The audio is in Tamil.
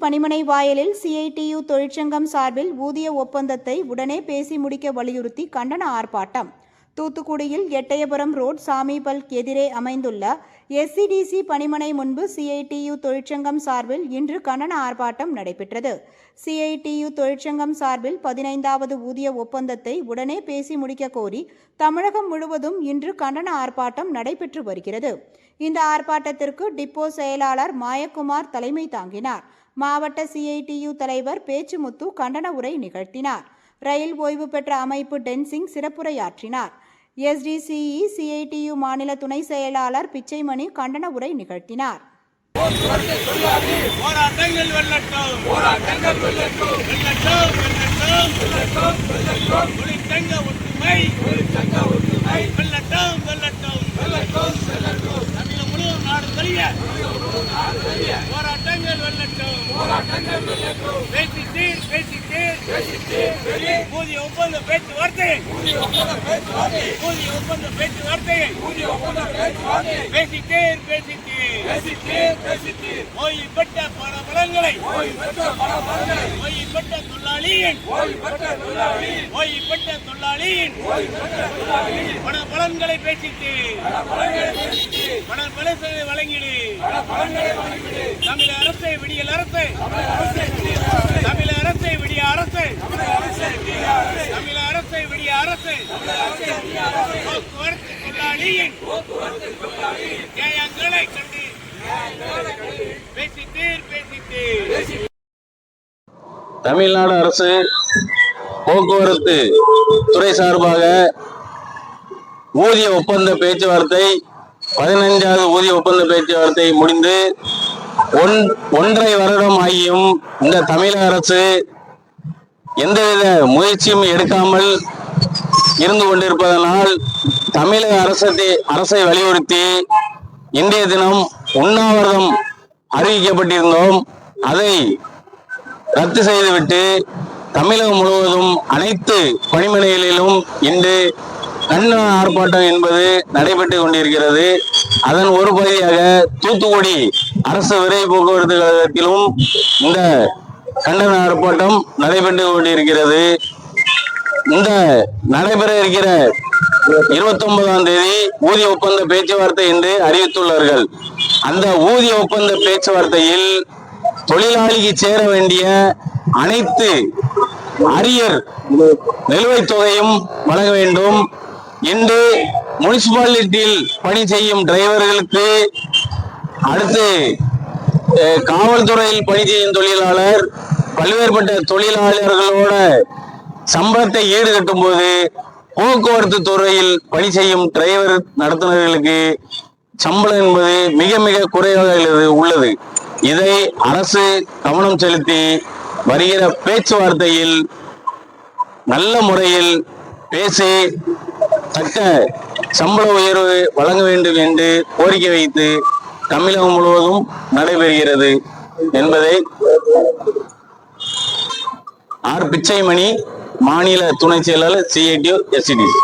பணிமனை வாயிலில் சிஐடியு தொழிற்சங்கம் சார்பில் ஊதிய ஒப்பந்தத்தை உடனே பேசி முடிக்க வலியுறுத்தி கண்டன ஆர்ப்பாட்டம். தூத்துக்குடியில் எட்டயபுரம் ரோட் சாமிபல்க் எதிரே அமைந்துள்ள எஸ்சிடிசி பணிமனை முன்பு சிஐடியு தொழிற்சங்கம் சார்பில் இன்று கண்டன ஆர்ப்பாட்டம் நடைபெற்றது. சிஐடியு தொழிற்சங்கம் சார்பில் பதினைந்தாவது ஊதிய ஒப்பந்தத்தை உடனே பேசி முடிக்க கோரி தமிழகம் முழுவதும் இன்று கண்டன ஆர்ப்பாட்டம் நடைபெற்று வருகிறது. இந்த ஆர்ப்பாட்டத்திற்கு டிப்போ செயலாளர் மாயக்குமார் தலைமை தாங்கினார். மாவட்ட சிஐடியு தலைவர் பேச்சுமுத்து கண்டன உரை நிகழ்த்தினார். ரயில் ஓய்வு பெற்ற அமைப்பு டென்சிங் சிறப்புரையாற்றினார். எஸ்டிசிஇ சிஐடியு மாநில துணை செயலாளர் பிச்சைமணி கண்டன உரை நிகழ்த்தினார். போராட்டங்கள் வெல்லட்டும் போராட்டங்கள் வெல்லட்டும் வெல்லட்டும் வெல்லட்டும் வெல்லட்டும் ஒற்றுமை ஒற்றுமை. வெல்லட்டும் வெல்லட்டும் வெல்லட்டும் வெல்லட்டும். தமிழகம் முழுவதும் நாடு தெரிய போராட்டங்கள் வெல்லட்டும் போராட்டங்கள் வெல்லட்டும் பேசி தீர் பேசி தீர் பேசி தீர் ஊதிய ஒப்பந்த பேச்சுவார்த்தை ஊதிய ஒப்பந்த பேச்சுவார்த்தை ஊதிய ஒப்பந்த பேச்சுவார்த்தை ஊதிய ஒப்பந்த பேச்சுவார்த்தை பேசி தீர் பேசி தீர் பேசி தீர் பேசி தீர் ஓய்வு பெற்ற பல பலன்களை ஓய்வு பெற்ற பல பலன்களை. ஓய்வு பெற்ற தொழிலாளியின் ஓய்வு பெற்ற தொழிலாளி ஓய்வு பெற்ற தொழிலாளியின் ஓய்வு பெற்ற தொழிலாளி பல பலன்களை பேசிட்டு பல பலன்களை பேசிட்டு பல பலன்களை வழங்கிடு பல பலன்களை வழங்கிடு தமிழ் அரசை விடியல் அரசை விடிய அரசு. தமிழ் அரசை விடிய அரசு. போக்குவரத்து தொழிலாளியின் நியாயங்களை கண்டு பேசிட்டீர் பேசிட்டீர் தமிழ்நாடு அரசு போக்குவரத்து துறை சார்பாக ஊதிய ஒப்பந்த பேச்சுவார்த்தை பதினைஞ்சாவது ஊதிய ஒப்பந்த பேச்சுவார்த்தை முடிந்து ஒன் ஒன்றரை வருடம் ஆகியும் இந்த தமிழக அரசு எந்தவித முயற்சியும் எடுக்காமல் இருந்து கொண்டிருப்பதனால் தமிழக அரசத்தை அரசை வலியுறுத்தி இன்றைய தினம் உண்ணாவிரதம் அறிவிக்கப்பட்டிருந்தோம். அதை ரத்து செய்துவிட்டு தமிழகம் முழுவதும் அனைத்து பணிமனைகளிலும் இன்று கண்ணா ஆர்ப்பாட்டம் என்பது நடைபெற்று கொண்டிருக்கிறது. அதன் ஒரு பகுதியாக தூத்துக்குடி அரசு விரைவு போக்குவரத்து கழகத்திலும் இந்த கண்டன ஆர்ப்பாட்டம் நடைபெற்று கொண்டிருக்கிறது. இந்த நடைபெற இருக்கிற இருபத்தி ஒன்பதாம் தேதி ஊதிய ஒப்பந்த பேச்சுவார்த்தை என்று அறிவித்துள்ளார்கள். அந்த ஊதிய ஒப்பந்த பேச்சுவார்த்தையில் தொழிலாளிக்கு சேர வேண்டிய அனைத்து அரியர் நிலுவைத் தொகையும் வழங்க வேண்டும். இன்று முனிசிபாலிட்டியில் பணி செய்யும் டிரைவர்களுக்கு அடுத்து காவல்துறையில் பணி செய்யும் தொழிலாளர் பல்வேறுபட்ட தொழிலாளர்களோட சம்பளத்தை ஈடுகட்டும் போது போக்குவரத்து துறையில் பணி செய்யும் டிரைவர் நடத்துனர்களுக்கு சம்பளம் என்பது மிக மிக குறைவாக உள்ளது- உள்ளது. இதை அரசு கவனம் செலுத்தி வருகிற பேச்சுவார்த்தையில் நல்ல முறையில் பேசி தக்க சம்பள உயர்வு வழங்க வேண்டும் என்று கோரிக்கை வைத்து தமிழகம் முழுவதும் நடைபெறுகிறது என்பதை ஆர். பிச்சைமணி மாநில துணை செயலாளர் சிஐடியு எஸ்சிடிசி